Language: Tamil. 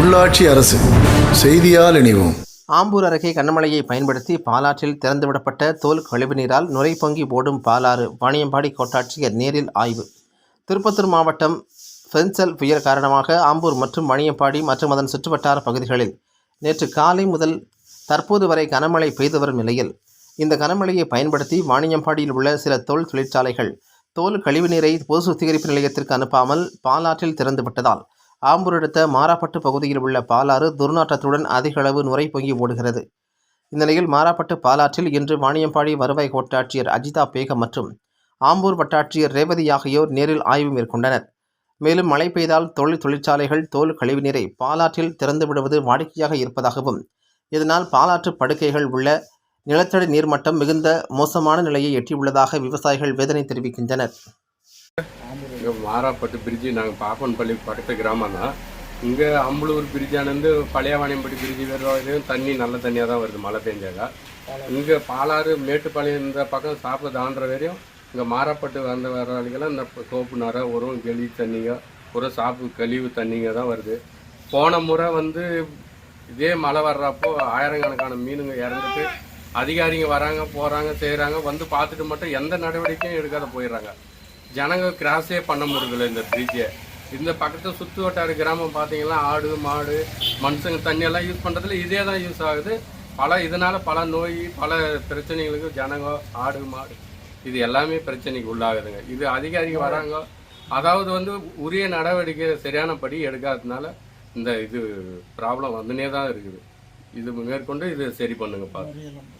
உள்ளாட்சி அரசு செய்தியால் இணைவோம். ஆம்பூர் அருகே கண்ணமலையை பயன்படுத்தி பாலாற்றில் திறந்துவிடப்பட்ட தோல் கழிவுநீரால் நுரை பொங்கி ஓடும் பாலாறு வாணியம்பாடி கோட்டாட்சியர் நேரில் ஆய்வு. திருப்பத்தூர் மாவட்டம் ஃபென்சல் புயல் காரணமாக ஆம்பூர் மற்றும் வாணியம்பாடி மற்றும் அதன் சுற்றுவட்டார பகுதிகளில் நேற்று காலை முதல் தற்போது வரை கனமழை பெய்து வரும் நிலையில் இந்த கனமழையை பயன்படுத்தி வாணியம்பாடியில் உள்ள சில தோல் தொழிற்சாலைகள் தோல் கழிவுநீரை பொது சுத்திகரிப்பு நிலையத்திற்கு அனுப்பாமல் பாலாற்றில் திறந்துவிட்டதால் ஆம்பூர் அடுத்த மாராப்பட்டு பகுதியில் உள்ள பாலாறு துர்நாற்றத்துடன் அதிக அளவு நுரை பொங்கி ஓடுகிறது. இந்த நிலையில் மாராப்பட்டு பாலாற்றில் இன்று வாணியம்பாடி வருவாய் கோட்டாட்சியர் அஜிதா பேகம் மற்றும் ஆம்பூர் வட்டாட்சியர் ரேவதி ஆகியோர் நேரில் ஆய்வு மேற்கொண்டனர். மேலும் மழை பெய்தால் தொழில் தொழிற்சாலைகள் தோல் கழிவுநீரை பாலாற்றில் திறந்து விடுவது வாடிக்கையாக இருப்பதாகவும் இதனால் பாலாற்று படுக்கைகள் உள்ள நிலத்தடி நீர்மட்டம் மிகுந்த மோசமான நிலையை எட்டியுள்ளதாக விவசாயிகள் வேதனை தெரிவிக்கின்றனர். இங்கே மாறாப்பட்டு பிரிட்ஜு நாங்கள் பாப்பன்பள்ளி பக்கத்து கிராமம் தான். இங்கே அம்பலூர் பிரிட்ஜானந்து பழையவாணியம்பட்டி பிரிட்ஜு வரையும் தண்ணி நல்ல தண்ணியாக தான் வருது மழை பெஞ்சாக்கா. இங்கே பாலாறு மேட்டுப்பாளையம் இந்த பக்கம் சாப்பிட தாண்டுற வரையும். இங்கே மாறாப்பட்டு வந்த வர வழிகெல்லாம் இந்த சோப்பு நர உரம் கெளி தண்ணிங்க உரம் சாப்பு கழிவு தண்ணிங்க தான் வருது. போன முறை வந்து இதே மழை வர்றப்போ ஆயிரக்கணக்கான மீனுங்க இறந்துட்டு அதிகாரிங்க வராங்க போகிறாங்க செய்கிறாங்க வந்து பார்த்துட்டு மட்டும் எந்த நடவடிக்கையும் எடுக்காத போயிடுறாங்க. ஜனங்க கிராஸே பண்ண முடியல இந்த பிரிட்ஜை இந்த பக்கத்து சுற்று வட்டார கிராமம் பார்த்தீங்கன்னா ஆடு மாடு மனுஷங்க தண்ணியெல்லாம் யூஸ் பண்ணுறதுல இதே தான் யூஸ் ஆகுது. பல இதனால் பல நோய் பல பிரச்சனைகளுக்கு ஜனங்க ஆடு மாடு இது எல்லாமே பிரச்சனைக்கு உள்ளாகுதுங்க. இது அதிகாரிக வராங்க. அதாவது வந்து உரிய நடவடிக்கை சரியானபடி எடுக்காததுனால இந்த இது ப்ராப்ளம் வந்துனே தான் இருக்குது. இது மேற்கொண்டு இது சரி பண்ணுங்க பார்த்து